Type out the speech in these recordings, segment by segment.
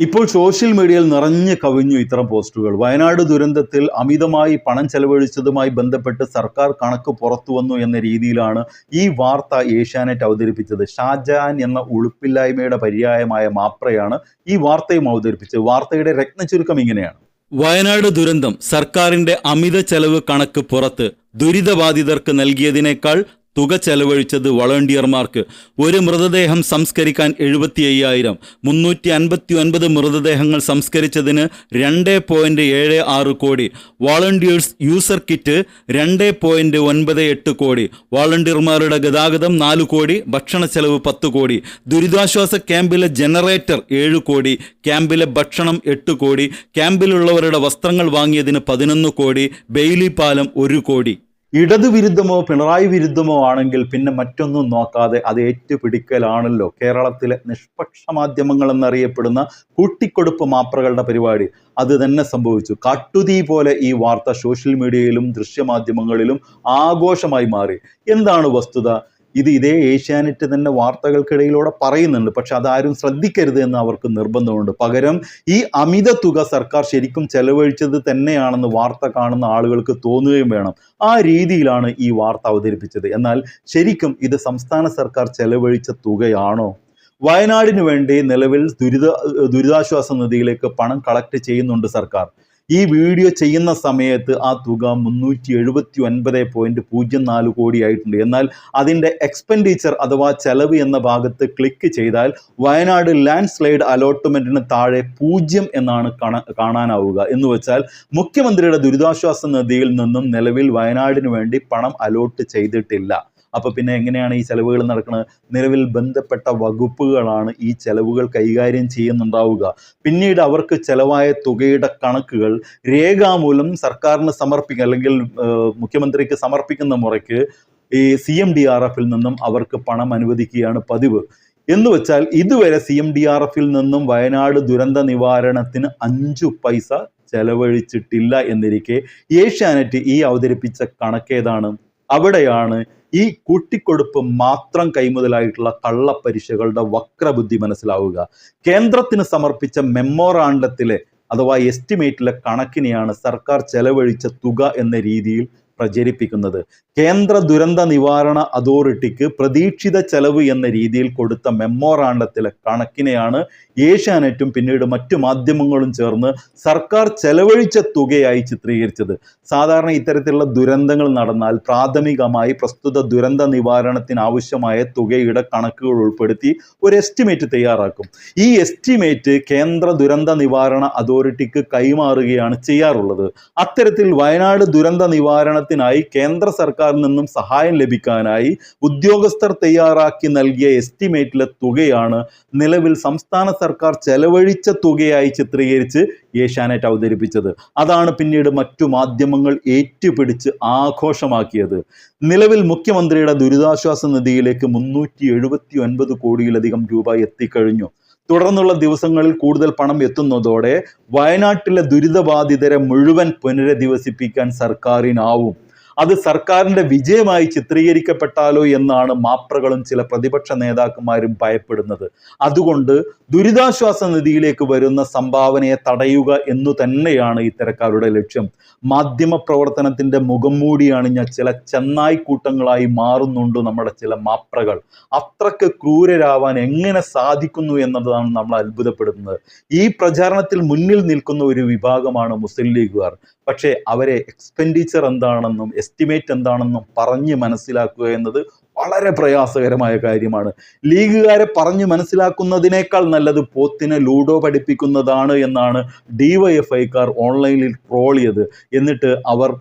ഇപ്പോൾ സോഷ്യൽ മീഡിയയിൽ നിറഞ്ഞു കവിഞ്ഞു ഇത്തരം പോസ്റ്റുകൾ. വയനാട് ദുരന്തത്തിൽ അമിതമായി പണം ചെലവഴിച്ചതുമായി ബന്ധപ്പെട്ട് സർക്കാർ കണക്ക് പുറത്തു വന്നു എന്ന രീതിയിലാണ് ഈ വാർത്ത ഏഷ്യാനെറ്റ് അവതരിപ്പിച്ചത്. ഷാജഹാൻ എന്ന ഉളുപ്പില്ലായ്മയുടെ പര്യായമായ മാപ്രയാണ് ഈ വാർത്തയും അവതരിപ്പിച്ചത്. വാർത്തയുടെ രത്നചുരുക്കം ഇങ്ങനെയാണ്. വയനാട് ദുരന്തം സർക്കാരിന്റെ അമിത ചെലവ് കണക്ക് പുറത്ത് ദുരിതബാധിതർക്ക് നൽകിയതിനേക്കാൾ തുക ചെലവഴിച്ചത് വളണ്ടിയർമാർക്ക്. ഒരു മൃതദേഹം സംസ്കരിക്കാൻ എഴുപത്തി അയ്യായിരം മുന്നൂറ്റി അൻപത്തി ഒൻപത് മൃതദേഹങ്ങൾ സംസ്കരിച്ചതിന് രണ്ട് പോയിന്റ് ഏഴ് ആറ് കോടി. വോളണ്ടിയേഴ്സ് യൂസർ കിറ്റ് രണ്ട് പോയിന്റ് ഒൻപത് എട്ട് കോടി. വോളണ്ടിയർമാരുടെ ഗതാഗതം നാല് കോടി. ഭക്ഷണ ചെലവ് പത്ത് കോടി. ദുരിതാശ്വാസ ക്യാമ്പിലെ ജനറേറ്റർ ഏഴ് കോടി. ക്യാമ്പിലെ ഭക്ഷണം എട്ട് കോടി. ക്യാമ്പിലുള്ളവരുടെ വസ്ത്രങ്ങൾ വാങ്ങിയതിന് പതിനൊന്ന് കോടി. ബെയിലി പാലം ഒരു കോടി. ഇടത് വിരുദ്ധമോ പിണറായി വിരുദ്ധമോ ആണെങ്കിൽ പിന്നെ മറ്റൊന്നും നോക്കാതെ അത് ഏറ്റുപിടിക്കലാണല്ലോ. കേരളത്തിലെ നിഷ്പക്ഷ മാധ്യമങ്ങൾ എന്നറിയപ്പെടുന്ന കൂട്ടിക്കൊടുപ്പ് മാപ്രകളുടെ പരിപാടി. അത് തന്നെ സംഭവിച്ചു. കാട്ടുതീ പോലെ ഈ വാർത്ത സോഷ്യൽ മീഡിയയിലും ദൃശ്യമാധ്യമങ്ങളിലും ആഘോഷമായി മാറി. എന്താണ് വസ്തുത? ഇത് ഇതേ ഏഷ്യാനെറ്റ് തന്നെ വാർത്തകൾക്കിടയിലൂടെ പറയുന്നുണ്ട്. പക്ഷെ അതാരും ശ്രദ്ധിക്കരുത് എന്ന് അവർക്ക് നിർബന്ധമുണ്ട്. പകരം ഈ അമിത തുക സർക്കാർ ശരിക്കും ചെലവഴിച്ചത് തന്നെയാണെന്ന് വാർത്ത കാണുന്ന ആളുകൾക്ക് തോന്നുകയും വേണം. ആ രീതിയിലാണ് ഈ വാർത്ത അവതരിപ്പിച്ചത്. എന്നാൽ ശരിക്കും ഇത് സംസ്ഥാന സർക്കാർ ചെലവഴിച്ച തുകയാണോ? വയനാടിന് വേണ്ടി നിലവിൽ ദുരിത ദുരിതാശ്വാസ നിധിയിലേക്ക് പണം കളക്ട് ചെയ്യുന്നുണ്ട് സർക്കാർ. ഈ വീഡിയോ ചെയ്യുന്ന സമയത്ത് ആ തുക മുന്നൂറ്റി എഴുപത്തി ഒൻപത് പോയിന്റ് പൂജ്യം നാല് കോടി ആയിട്ടുണ്ട് എന്നാൽ അതിന്റെ എക്സ്പെൻഡിച്ചർ അഥവാ ചെലവ് എന്ന ഭാഗത്ത് ക്ലിക്ക് ചെയ്താൽ വയനാട് ലാൻഡ് സ്ലൈഡ് അലോട്ട്മെന്റിന് താഴെ പൂജ്യം എന്നാണ് കാണാ കാണാനാവുക. എന്ന് വെച്ചാൽ മുഖ്യമന്ത്രിയുടെ ദുരിതാശ്വാസ നിധിയിൽ നിന്നും നിലവിൽ വയനാടിന് വേണ്ടി പണം അലോട്ട് ചെയ്തിട്ടില്ല. അപ്പോൾ പിന്നെ എങ്ങനെയാണ് ഈ ചെലവുകൾ നടക്കുന്നത് നിലവിൽ ബന്ധപ്പെട്ട വകുപ്പുകളാണ് ഈ ചെലവുകൾ കൈകാര്യം ചെയ്യുന്നുണ്ടാവുക. പിന്നീട് അവർക്ക് ചെലവായ തുകയുടെ കണക്കുകൾ രേഖാമൂലം സർക്കാരിന് സമർപ്പിക്കുക അല്ലെങ്കിൽ മുഖ്യമന്ത്രിക്ക് സമർപ്പിക്കുന്ന മുറയ്ക്ക് ഈ സി എം ഡി ആർ എഫിൽ നിന്നും അവർക്ക് പണം അനുവദിക്കുകയാണ് പതിവ്. എന്ന് വെച്ചാൽ ഇതുവരെ സി എം ഡി ആർ എഫിൽ നിന്നും വയനാട് ദുരന്ത നിവാരണത്തിന് അഞ്ചു പൈസ ചെലവഴിച്ചിട്ടില്ല എന്നിരിക്കെ ഏഷ്യാനെറ്റ് ഈ അവതരിപ്പിച്ച കണക്കേതാണ്. അവിടെയാണ് ഈ കൂട്ടിക്കൊടുപ്പ് മാത്രം കൈമുതലായിട്ടുള്ള കള്ളപ്പരിശകളുടെ വക്രബുദ്ധി മനസ്സിലാവുക. കേന്ദ്രത്തിന് സമർപ്പിച്ച മെമ്മോറാണ്ടത്തിലെ അഥവാ എസ്റ്റിമേറ്റിലെ കണക്കിനെയാണ് സർക്കാർ ചെലവഴിച്ച തുക എന്ന രീതിയിൽ പ്രചരിപ്പിക്കുന്നത്. കേന്ദ്ര ദുരന്ത നിവാരണ അതോറിറ്റിക്ക് പ്രതീക്ഷിത ചെലവ് എന്ന രീതിയിൽ കൊടുത്ത മെമ്മോറാണ്ടത്തിലെ കണക്കിനെയാണ് ഏഷ്യാനെറ്റും പിന്നീട് മറ്റു മാധ്യമങ്ങളും ചേർന്ന് സർക്കാർ ചെലവഴിച്ച തുകയായി ചിത്രീകരിച്ചത്. സാധാരണ ഇത്തരത്തിലുള്ള ദുരന്തങ്ങൾ നടന്നാൽ പ്രാഥമികമായി പ്രസ്തുത ദുരന്ത നിവാരണത്തിന് ആവശ്യമായ തുകയുടെ കണക്കുകൾ ഉൾപ്പെടുത്തി ഒരു എസ്റ്റിമേറ്റ് തയ്യാറാക്കും. ഈ എസ്റ്റിമേറ്റ് കേന്ദ്ര ദുരന്ത നിവാരണ അതോറിറ്റിക്ക് കൈമാറുകയാണ് ചെയ്യാറുള്ളത്. അത്തരത്തിൽ വയനാട് ദുരന്ത നിവാരണത്തിനായി കേന്ദ്ര സർക്കാരിൽ നിന്നും സഹായം ലഭിക്കാനായി ഉദ്യോഗസ്ഥർ തയ്യാറാക്കി നൽകിയ എസ്റ്റിമേറ്റിലെ തുകയാണ് നിലവിൽ സംസ്ഥാന സർക്കാർ ചെലവഴിച്ച തുകയായി ചിത്രീകരിച്ച് ഏഷ്യാനെറ്റ് അവതരിപ്പിച്ചത്. അതാണ് പിന്നീട് മറ്റു മാധ്യമങ്ങൾ ഏറ്റുപിടിച്ച് ആഘോഷമാക്കിയത്. നിലവിൽ മുഖ്യമന്ത്രിയുടെ ദുരിതാശ്വാസ നിധിയിലേക്ക് മുന്നൂറ്റി കോടിയിലധികം രൂപ എത്തിക്കഴിഞ്ഞു. തുടർന്നുള്ള ദിവസങ്ങളിൽ കൂടുതൽ പണം എത്തുന്നതോടെ വയനാട്ടിലെ ദുരിതബാധിതരെ മുഴുവൻ പുനരധിവസിപ്പിക്കാൻ സർക്കാരിനാവും. അത് സർക്കാരിന്റെ വിജയമായി ചിത്രീകരിക്കപ്പെട്ടാലോ എന്നാണ് മാപ്രകളും ചില പ്രതിപക്ഷ നേതാക്കന്മാരും ഭയപ്പെടുന്നത്. അതുകൊണ്ട് ദുരിതാശ്വാസ നിധിയിലേക്ക് വരുന്ന സംഭാവനയെ തടയുക എന്നു തന്നെയാണ് ഇത്തരക്കാരുടെ ലക്ഷ്യം. മാധ്യമ പ്രവർത്തനത്തിന്റെ മുഖം മൂടി ചില ചെന്നായി കൂട്ടങ്ങളായി മാറുന്നുണ്ട് നമ്മുടെ ചില മാപ്രകൾ. അത്രയ്ക്ക് ക്രൂരരാവാൻ എങ്ങനെ സാധിക്കുന്നു എന്നതാണ് നമ്മൾ അത്ഭുതപ്പെടുന്നത്. ഈ പ്രചാരണത്തിൽ മുന്നിൽ നിൽക്കുന്ന ഒരു വിഭാഗമാണ് മുസ്ലിം ലീഗുകാർ. പക്ഷേ അവരെ എക്സ്പെൻഡിച്ചർ എന്താണെന്നും എസ്റ്റിമേറ്റ് എന്താണെന്നും പറഞ്ഞ് മനസ്സിലാക്കുക എന്നത് വളരെ പ്രയാസകരമായ കാര്യമാണ്. ലീഗുകാരെ പറഞ്ഞു മനസ്സിലാക്കുന്നതിനേക്കാൾ നല്ലത് പോത്തിനെ ലൂഡോ പഠിപ്പിക്കുന്നതാണ് എന്നാണ് ഡിവൈഎഫ്ഐക്കാർ ഓൺലൈനിൽ ട്രോൾ ചെയ്ത്. എന്നിട്ട് അവർ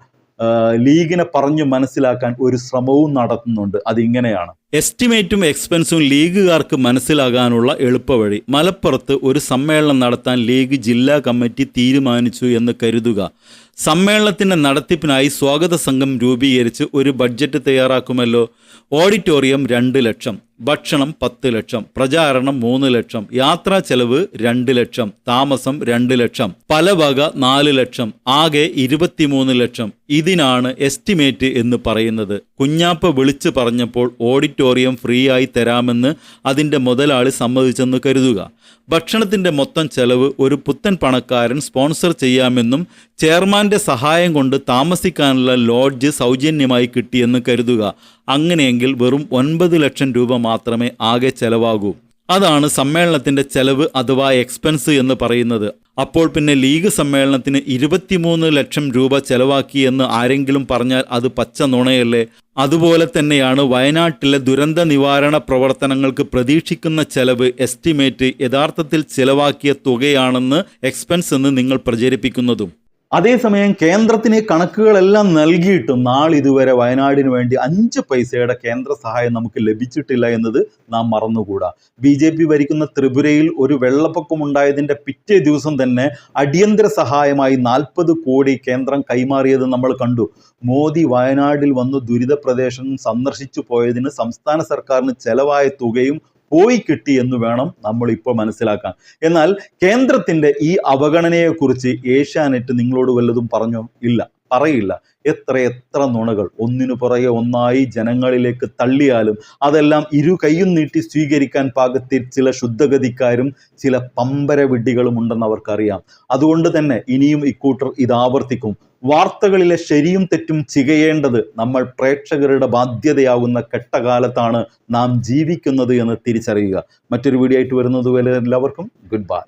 ലീഗിനെ പറഞ്ഞു മനസ്സിലാക്കാൻ ഒരു ശ്രമവും നടത്തുന്നുണ്ട്. അതിങ്ങനെയാണ്. എസ്റ്റിമേറ്റും എക്സ്പെൻസും ലീഗുകാർക്ക് മനസ്സിലാകാനുള്ള എളുപ്പവഴി. മലപ്പുറത്ത് ഒരു സമ്മേളനം നടത്താൻ ലീഗ് ജില്ലാ കമ്മിറ്റി തീരുമാനിച്ചു എന്ന് കരുതുക. സമ്മേളനത്തിന്റെ നടത്തിപ്പിനായി സ്വാഗത സംഘം രൂപീകരിച്ച് ഒരു ബഡ്ജറ്റ് തയ്യാറാക്കുമല്ലോ. ഓഡിറ്റോറിയം രണ്ട് ലക്ഷം. ഭക്ഷണം പത്ത് ലക്ഷം പ്രചാരണം മൂന്ന് ലക്ഷം യാത്രാ ചെലവ് രണ്ട് ലക്ഷം താമസം രണ്ട് ലക്ഷം പല വക നാല് ലക്ഷം ആകെ ഇരുപത്തിമൂന്ന് ലക്ഷം. ഇതിനാണ് എസ്റ്റിമേറ്റ് എന്ന് പറയുന്നത്. കുഞ്ഞാപ്പ വിളിച്ചു പറഞ്ഞപ്പോൾ ഓഡിറ്റോറിയം ഫ്രീ ആയി തരാമെന്ന് അതിന്റെ മുതലാളി സമ്മതിച്ചെന്ന് കരുതുക. ഭക്ഷണത്തിന്റെ മൊത്തം ചെലവ് ഒരു പുത്തൻ പണക്കാരൻ സ്പോൺസർ ചെയ്യാമെന്നും ചെയർമാന്റെ സഹായം കൊണ്ട് താമസിക്കാനുള്ള ലോഡ്ജ് സൗജന്യമായി കിട്ടിയെന്ന് കരുതുക. അങ്ങനെയെങ്കിൽ വെറും ഒൻപത് ലക്ഷം രൂപ മാത്രമേ ആകെ ചെലവാകൂ. അതാണ് സമ്മേളനത്തിന്റെ ചെലവ് അഥവാ എക്സ്പെൻസ് എന്ന് പറയുന്നത്. അപ്പോൾ പിന്നെ ലീഗ് സമ്മേളനത്തിന് ഇരുപത്തിമൂന്ന് ലക്ഷം രൂപ ചെലവാക്കി എന്ന് ആരെങ്കിലും പറഞ്ഞാൽ അത് പച്ച നുണയല്ലേ? അതുപോലെ തന്നെയാണ് വയനാട്ടിലെ ദുരന്ത നിവാരണ പ്രവർത്തനങ്ങൾക്ക് പ്രതീക്ഷിക്കുന്ന ചെലവ് എസ്റ്റിമേറ്റ് യഥാർത്ഥത്തിൽ ചെലവാക്കിയ തുകയാണെന്ന് എക്സ്പെൻസ് എന്ന് നിങ്ങൾ പ്രചരിപ്പിക്കുന്നതും. അതേസമയം കേന്ദ്രത്തിന് കണക്കുകളെല്ലാം നൽകിയിട്ടും നാളിതുവരെ വയനാടിന് വേണ്ടി അഞ്ച് പൈസയുടെ കേന്ദ്ര സഹായം നമുക്ക് ലഭിച്ചിട്ടില്ല എന്നത് നാം മറന്നുകൂടാ. ബി ജെ പി ഭരിക്കുന്ന ത്രിപുരയിൽ ഒരു വെള്ളപ്പൊക്കം ഉണ്ടായതിന്റെ പിറ്റേ ദിവസം തന്നെ അടിയന്തര സഹായമായി നാൽപ്പത് കോടി കേന്ദ്രം കൈമാറിയത് നമ്മൾ കണ്ടു. മോദി വയനാടിൽ വന്ന് ദുരിത പ്രദേശം സന്ദർശിച്ചു പോയതിന് സംസ്ഥാന സർക്കാരിന് ചെലവായ തുകയും പോയി കിട്ടി എന്ന് വേണം നമ്മൾ ഇപ്പോൾ മനസ്സിലാക്കാൻ. എന്നാൽ കേന്ദ്രത്തിന്റെ ഈ അവഗണനയെക്കുറിച്ച് ഏഷ്യാനെറ്റ് നിങ്ങളോട് വല്ലതും പറഞ്ഞോ? ഇല്ല. പറയില്ല എത്ര എത്ര നുണകൾ. ഒന്നിനു പുറകെ ഒന്നായി ജനങ്ങളിലേക്ക് തള്ളിയാലും അതെല്ലാം ഇരു കൈയും നീട്ടി സ്വീകരിക്കാൻ പാകത്തിൽ ചില ശുദ്ധഗതിക്കാരും ചില പമ്പര വിഡ്ഢികളും ഉണ്ടെന്ന് അവർക്കറിയാം. അതുകൊണ്ട് തന്നെ ഇനിയും ഇക്കൂട്ടർ ഇത് ആവർത്തിക്കും വാർത്തകളിലെ ശരിയും തെറ്റും ചികയേണ്ടത് നമ്മൾ പ്രേക്ഷകരുടെ ബാധ്യതയാകുന്ന കെട്ടകാലത്താണ് നാം ജീവിക്കുന്നത് എന്ന് തിരിച്ചറിയുക. മറ്റൊരു വീഡിയോ ആയിട്ട് വരുന്നത് വരെ എല്ലാവർക്കും ഗുഡ് ബൈ